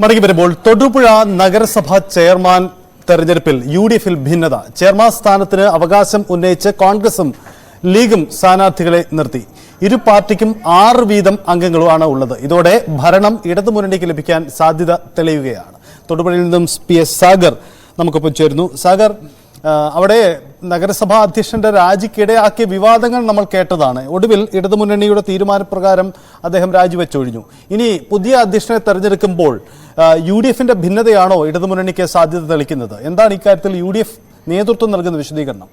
മടങ്ങി വരുമ്പോൾ തൊടുപുഴ നഗരസഭ ചെയർമാൻ തെരഞ്ഞെടുപ്പിൽ യു ഡി എഫിൽ ഭിന്നത. ചെയർമാൻ സ്ഥാനത്തിന് അവകാശം ഉന്നയിച്ച് കോൺഗ്രസും ലീഗും സ്ഥാനാർത്ഥികളെ നിർത്തി. ഇരു പാർട്ടിക്കും ആറ് വീതം അംഗങ്ങളുമാണ് ഉള്ളത്. ഇതോടെ ഭരണം ഇടതുമുന്നണിക്ക് ലഭിക്കാൻ സാധ്യത തെളിയുകയാണ്. തൊടുപുഴയിൽ നിന്നും പി എസ് സാഗർ നമുക്കൊപ്പം ചേരുന്നു. സാഗർ അവിടെ നഗരസഭാ അധ്യക്ഷന്റെ രാജിക്കിടയാക്കിയ വിവാദങ്ങൾ നമ്മൾ കേട്ടതാണ്. ഒടുവിൽ ഇടതുമുന്നണിയുടെ തീരുമാനപ്രകാരം അദ്ദേഹം രാജിവെച്ചൊഴിഞ്ഞു. ഇനി പുതിയ അധ്യക്ഷനെ തെരഞ്ഞെടുക്കുമ്പോൾ യു ഡി എഫിന്റെ ഭിന്നതയാണോ ഇടതുമുന്നണിക്ക് സാധ്യത തെളിക്കുന്നത്? എന്താണ് ഇക്കാര്യത്തിൽ യു ഡി എഫ് നേതൃത്വം നൽകുന്ന വിശദീകരണം?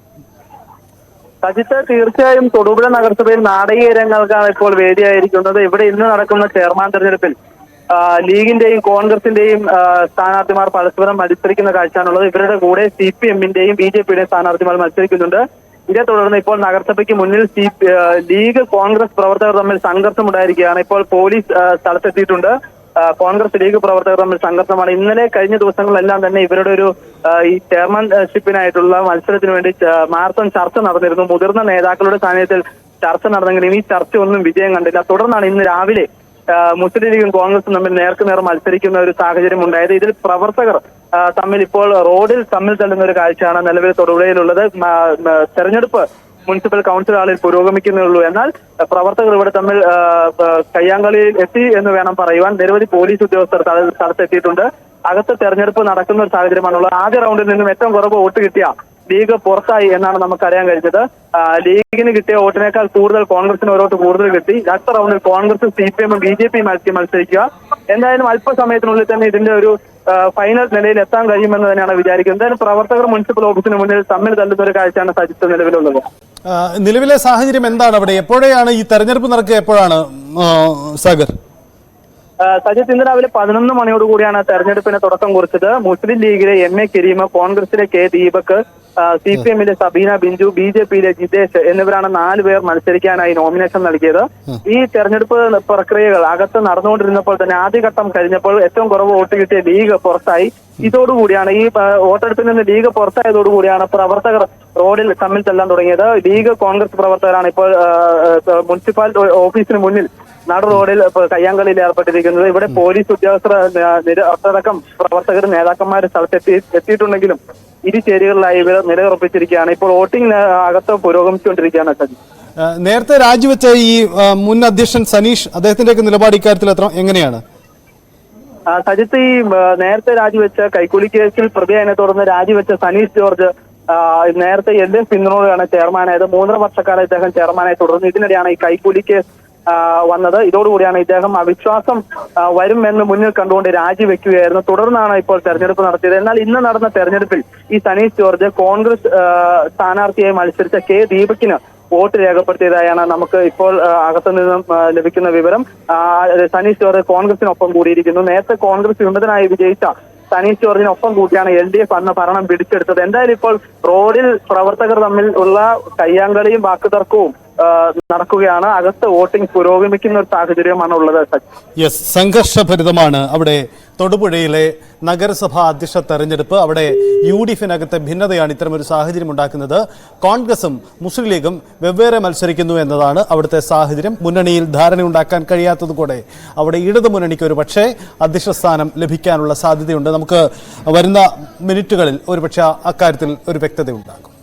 സജിത്ത് തീർച്ചയായും തൊടുപുഴ നഗരസഭയിൽ നാടകീയ രംഗങ്ങൾക്കാണ് ഇപ്പോൾ വേദിയായിരിക്കുന്നത്. ഇവിടെ ഇന്ന് നടക്കുന്ന ചെയർമാൻ തെരഞ്ഞെടുപ്പിൽ ലീഗിന്റെയും കോൺഗ്രസിന്റെയും സ്ഥാനാർത്ഥിമാർ പരസ്പരം മത്സരിക്കുന്ന കാഴ്ചയാണുള്ളത്. ഇവരുടെ കൂടെ സി പി എമ്മിന്റെയും ബി ജെ പിയുടെയും സ്ഥാനാർത്ഥിമാർ മത്സരിക്കുന്നുണ്ട്. ഇതേ തുടർന്ന് ഇപ്പോൾ നഗരസഭയ്ക്ക് മുന്നിൽ ലീഗ് കോൺഗ്രസ് പ്രവർത്തകർ തമ്മിൽ സംഘർഷം ഉണ്ടായിരിക്കുകയാണ്. ഇപ്പോൾ പോലീസ് സ്ഥലത്തെത്തിയിട്ടുണ്ട്. കോൺഗ്രസ് ലീഗ് പ്രവർത്തകർ തമ്മിൽ സംഘർഷമാണ്. ഇന്നലെ കഴിഞ്ഞ ദിവസങ്ങളിലെല്ലാം തന്നെ ഇവരുടെ ഒരു ഈ ചെയർമാൻഷിപ്പിനായിട്ടുള്ള മത്സരത്തിന് വേണ്ടി മാരത്തോൺ ചർച്ച നടന്നിരുന്നു. മുതിർന്ന നേതാക്കളുടെ സാന്നിധ്യത്തിൽ ചർച്ച നടന്നെങ്കിലും ഈ ചർച്ച ഒന്നും വിജയം കണ്ടില്ല. തുടർന്നാണ് ഇന്ന് രാവിലെ മുസ്ലിം ലീഗും കോൺഗ്രസും തമ്മിൽ നേർക്കുനേർ മത്സരിക്കുന്ന ഒരു സാഹചര്യം ഉണ്ടായത്. ഇതിൽ പ്രവർത്തകർ തമ്മിൽ ഇപ്പോൾ റോഡിൽ തമ്മിൽ തള്ളുന്ന ഒരു കാഴ്ചയാണ് നിലവിൽ തൊടുപുഴയിലുള്ളത്. തെരഞ്ഞെടുപ്പ് മുനിസിപ്പൽ കൗൺസിൽ ആളിൽ പുരോഗമിക്കുന്നുള്ളൂ. എന്നാൽ പ്രവർത്തകർ ഇവിടെ തമ്മിൽ കയ്യാങ്കളിയിൽ എത്തി എന്ന് വേണം പറയുവാൻ. നിരവധി പോലീസ് ഉദ്യോഗസ്ഥർ സ്ഥല- സ്ഥലത്തെത്തിയിട്ടുണ്ട്. അകത്ത് തെരഞ്ഞെടുപ്പ് നടക്കുന്ന ഒരു സാഹചര്യമാണുള്ളത്. ആദ്യ റൗണ്ടിൽ നിന്നും ഏറ്റവും കുറവ് വോട്ട് കിട്ടിയ ലീഗ് പുറത്തായി എന്നാണ് നമുക്കറിയാൻ കഴിഞ്ഞത്. ലീഗിന് കിട്ടിയ വോട്ടിനേക്കാൾ കൂടുതൽ കോൺഗ്രസിന് ഓരോട്ട് കൂടുതൽ കിട്ടി. അടുത്ത റൗണ്ടിൽ കോൺഗ്രസും സി പി എമ്മും ബി ജെ പിയും മത്സരിക്കുക. എന്തായാലും അല്പസമയത്തിനുള്ളിൽ തന്നെ ഇതിന്റെ ഒരു ഫൈനൽ നിലയിൽ എത്താൻ കഴിയുമെന്ന് തന്നെയാണ് വിചാരിക്കുന്നത്. എന്തായാലും പ്രവർത്തകർ മുനിസിപ്പൽ ഓഫീസിന് മുന്നിൽ തമ്മിൽ തല്ലുന്ന ഒരു കാഴ്ചയാണ് സജിത്ത് നിലവിലുള്ളത്. നിലവിലെ സാഹചര്യം എന്താണ് അവിടെ? എപ്പോഴാണ് ഈ തെരഞ്ഞെടുപ്പ് നടക്കുക എപ്പോഴാണ്? സാഗർ? സജിത്ത് ഇന്ന് രാവിലെ പതിനൊന്ന് മണിയോട് കൂടിയാണ് തെരഞ്ഞെടുപ്പിന് തുടക്കം കുറിച്ചത്. മുസ്ലിം ലീഗിലെ എം എ കരീമ കോൺഗ്രസിലെ കെ ദീപക് സി പി എമ്മിലെ സബീന ബിഞ്ചു ബി ജെ പിയിലെ ജിതേഷ് എന്നിവരാണ് നാല് പേർ മത്സരിക്കാനായി നോമിനേഷൻ നൽകിയത്. ഈ തെരഞ്ഞെടുപ്പ് പ്രക്രിയകൾ അകത്ത് നടന്നുകൊണ്ടിരുന്നപ്പോൾ തന്നെ ആദ്യഘട്ടം കഴിഞ്ഞപ്പോൾ ഏറ്റവും കുറവ് വോട്ട് കിട്ടിയ ലീഗ് പുറത്തായി. ഇതോടുകൂടിയാണ് ഈ വോട്ടെടുപ്പിൽ നിന്ന് ലീഗ് പുറത്തായതോടുകൂടിയാണ് പ്രവർത്തകർ റോഡിൽ തമ്മിൽ ചെല്ലാൻ തുടങ്ങിയത്. ലീഗ് കോൺഗ്രസ് പ്രവർത്തകരാണ് ഇപ്പോൾ മുനിസിപ്പൽ ഓഫീസിന് മുന്നിൽ നട റോഡിൽ കയ്യാങ്കളിയിൽ ഏർപ്പെട്ടിരിക്കുന്നത്. ഇവിടെ പോലീസ് ഉദ്യോഗസ്ഥർ നിരടക്കം പ്രവർത്തകർ നേതാക്കന്മാർ സ്ഥലത്തെത്തി എത്തിയിട്ടുണ്ടെങ്കിലും ഇരു ചേരികളിലായി ഇവർ നിലയുറപ്പിച്ചിരിക്കുകയാണ്. ഇപ്പോൾ വോട്ടിംഗ് അകത്ത് പുരോഗമിച്ചുകൊണ്ടിരിക്കുകയാണ് സജി. നേരത്തെ രാജിവെച്ച ഈ മുൻ അധ്യക്ഷൻ സനീഷ് അദ്ദേഹത്തിന്റെയൊക്കെ നിലപാട് ഇക്കാര്യത്തിൽ എത്ര എങ്ങനെയാണ്? സജിത്ത് ഈ നേരത്തെ രാജിവെച്ച കൈക്കൂലി കേസിൽ പ്രതിയായതിനെ തുടർന്ന് രാജിവെച്ച സനീഷ് ജോർജ് നേരത്തെ എൽ എഫ് പിന്തുണയാണ് ചെയർമാനായത്. മൂന്നര വർഷക്കാലം ഇദ്ദേഹം ചെയർമാനായി തുടർന്നു. ഇതിനിടെയാണ് ഈ കൈക്കൂലി കേസ് വന്നത്. ഇതോടുകൂടിയാണ് ഇദ്ദേഹം അവിശ്വാസം വരും എന്ന് മുന്നിൽ കണ്ടുകൊണ്ട് രാജിവെക്കുകയായിരുന്നു. തുടർന്നാണ് ഇപ്പോൾ തെരഞ്ഞെടുപ്പ് നടത്തിയത്. എന്നാൽ ഇന്ന് നടന്ന തെരഞ്ഞെടുപ്പിൽ ഈ സനീഷ് ജോർജ് കോൺഗ്രസ് സ്ഥാനാർത്ഥിയായി മത്സരിച്ച കെ ദീപകിന് വോട്ട് രേഖപ്പെടുത്തിയതായാണ് നമുക്ക് ഇപ്പോൾ അകത്തു നിന്നും ലഭിക്കുന്ന വിവരം. സനീഷ് ജോർജ് കോൺഗ്രസിനൊപ്പം കൂടിയിരിക്കുന്നു. നേരത്തെ കോൺഗ്രസ് വിമതനായി വിജയിച്ച സനീഷ് ജോർജിനൊപ്പം കൂട്ടിയാണ് എൽ ഡി എഫ് അന്ന് ഭരണം പിടിച്ചെടുത്തത്. എന്തായാലും ഇപ്പോൾ റോഡിൽ പ്രവർത്തകർ തമ്മിൽ ഉള്ള കയ്യാങ്കളിയും വാക്കുതർക്കവും നടക്കുകയാണ്. അകത്ത് വോട്ടിംഗ് പുരോഗമിക്കുന്ന ഒരു സാഹചര്യമാണ് ഉള്ളത് യെസ് സംഘർഷഭരിതമാണ് അവിടെ തൊടുപുഴയിലെ നഗരസഭാ അധ്യക്ഷ തെരഞ്ഞെടുപ്പ്. അവിടെ യു ഡി എഫിനകത്തെ ഭിന്നതയാണ് ഇത്തരമൊരു സാഹചര്യം ഉണ്ടാക്കുന്നത്. കോൺഗ്രസും മുസ്ലിം ലീഗും വെവ്വേറെ മത്സരിക്കുന്നു എന്നതാണ് അവിടുത്തെ സാഹചര്യം. മുന്നണിയിൽ ധാരണ ധാരണയുണ്ടാക്കാൻ കഴിയാത്തതുകൂടെ അവിടെ ഇടതു മുന്നണിക്ക് ഒരു പക്ഷേ അധ്യക്ഷ സ്ഥാനം ലഭിക്കാനുള്ള സാധ്യതയുണ്ട്. നമുക്ക് വരുന്ന മിനിറ്റുകളിൽ ഒരുപക്ഷെ അക്കാര്യത്തിൽ ഒരു വ്യക്തത ഉണ്ടാകും